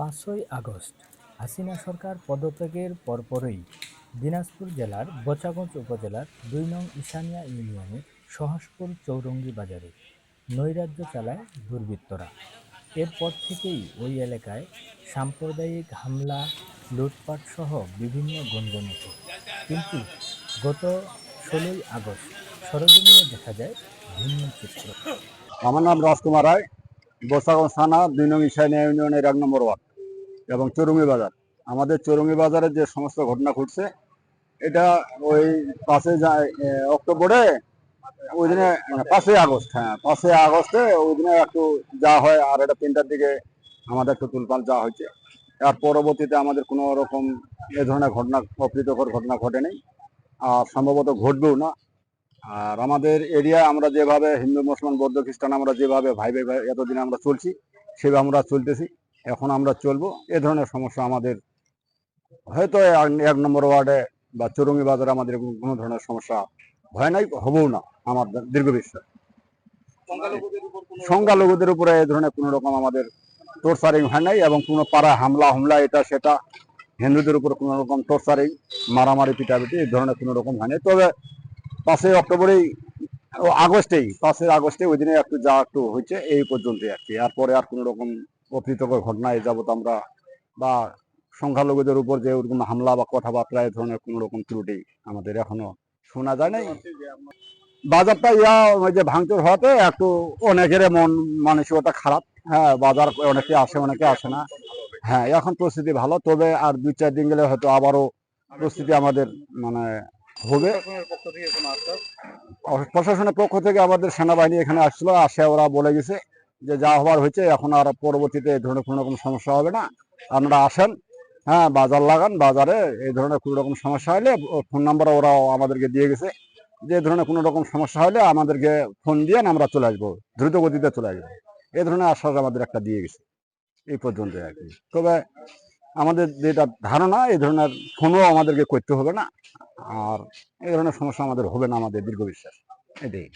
পাঁচই আগস্ট, হাসিনা সরকার পদত্যাগের পরপরই দিনাজপুর জেলার বোচাগঞ্জ উপজেলার দুই নং ঈশানিয়া ইউনিয়নের সহসপুর চৌরঙ্গি বাজারে নৈরাজ্য চালায় দুর্বৃত্তরা। এরপর থেকেই ওই এলাকায় সাম্প্রদায়িক হামলা, লুটপাট সহ বিভিন্ন গুঞ্জন ওঠে। কিন্তু গত ষোলোই আগস্ট সরজমিনে দেখা যায় ভিন্ন চিত্র। আমার নাম রাজকুমার রায় বসাগঞ্জ থানা, দুই নং ইসাইনিয়া ইউনিয়নের এক নম্বর ওয়ার্ড। এবং চরুঙ্গি বাজার। আমাদের চরুঙ্গি বাজারে যে সমস্ত ঘটনা ঘটছে, এটা ওই পাঁচই অক্টোবরে, ওই দিনে মানে পাঁচই আগস্ট হ্যাঁ পাঁচই আগস্টে ওই দিনে একটু যা হয়, আর এটা তিনটার দিকে আমাদের একটু তুলপাল যা হয়েছে। আর পরবর্তীতে আমাদের কোনো রকম এ ধরনের ঘটনা, অপ্রীতকর ঘটনা ঘটেনি, আর সম্ভবত ঘটবেও না। আর আমাদের এরিয়া আমরা যেভাবে হিন্দু, মুসলমান, বৌদ্ধ, খ্রিস্টান, আমরা যেভাবে ভাই ভাই, এতদিন আমরা চলছি, সেভাবে আমরা চলতেছি। এখন আমরা চলবো। এ ধরনের সমস্যা আমাদের হয়তো এক- নম্বর ওয়ার্ডে বা চরঙ্গি বাজারে আমাদের কোনো ধরনের সমস্যা হয় নাই হবেও না আমার দীর্ঘ বিশ্বাস। সংখ্যালঘুদের উপরে এ ধরনের কোনো রকম আমাদের টোর্চারিং হয় নাই এবং কোনো পাড়া হামলা হামলা এটা সেটা হিন্দুদের উপর কোনো রকম টোর্চারিং মারামারি পিটাপিটি এই ধরনের কোনো রকম হয় নাই। তবে পাঁচই অক্টোবরেই আগস্টেই পাঁচই আগস্টে ওই দিনে একটু যা একটু হয়েছে এই পর্যন্তই আর কি। আর পরে আর কোনো রকম অপ্রীতকর ঘটনা যাবত আমরা বা সংখ্যালঘুদের উপর যে ওরকম হামলা বা কথাবার্তা এই ধরনের কোনো রকম ত্রুটি আমাদের এখনও শোনা যায় নাই। বাজারটা ইয়া ওই যে ভাঙচুর হওয়াতে একটু অনেকের মন মানসিকতা খারাপ। হ্যাঁ বাজার অনেকে আসে অনেকে আসে না। হ্যাঁ এখন পরিস্থিতি ভালো, তবে আর দুই, চার দিন গেলে হয়তো আবারও পরিস্থিতি আমাদের মানে হবে। প্রশাসনের পক্ষ থেকে আমাদের সেনাবাহিনী এখানে আসছিল, আসে, ওরা বলে গেছে যে যা হবার হয়েছে, এখন আর পরবর্তীতে এই ধরনের কোনো রকম সমস্যা হবে না। আপনারা আসেন হ্যাঁ বাজার লাগান, বাজারে এই ধরনের কোনো রকম সমস্যা হলে ফোন নাম্বার ওরা আমাদেরকে দিয়ে গেছে। যে ধরনের কোনো রকম সমস্যা হলে আমাদেরকে ফোন দিয়ে আমরা চলে আসব, দ্রুত গতিতে চলে আসব। এই ধরনের আশ্বাস আমাদের একটা দিয়ে গেছে, এই পর্যন্ত আর কি। তবে আমাদের যেটা ধারণা, এই ধরনের ফোনও আমাদেরকে করতে হবে না। আর এই ধরনের সমস্যা আমাদের হবে না, আমাদের দীর্ঘ বিশ্বাস। এটাই।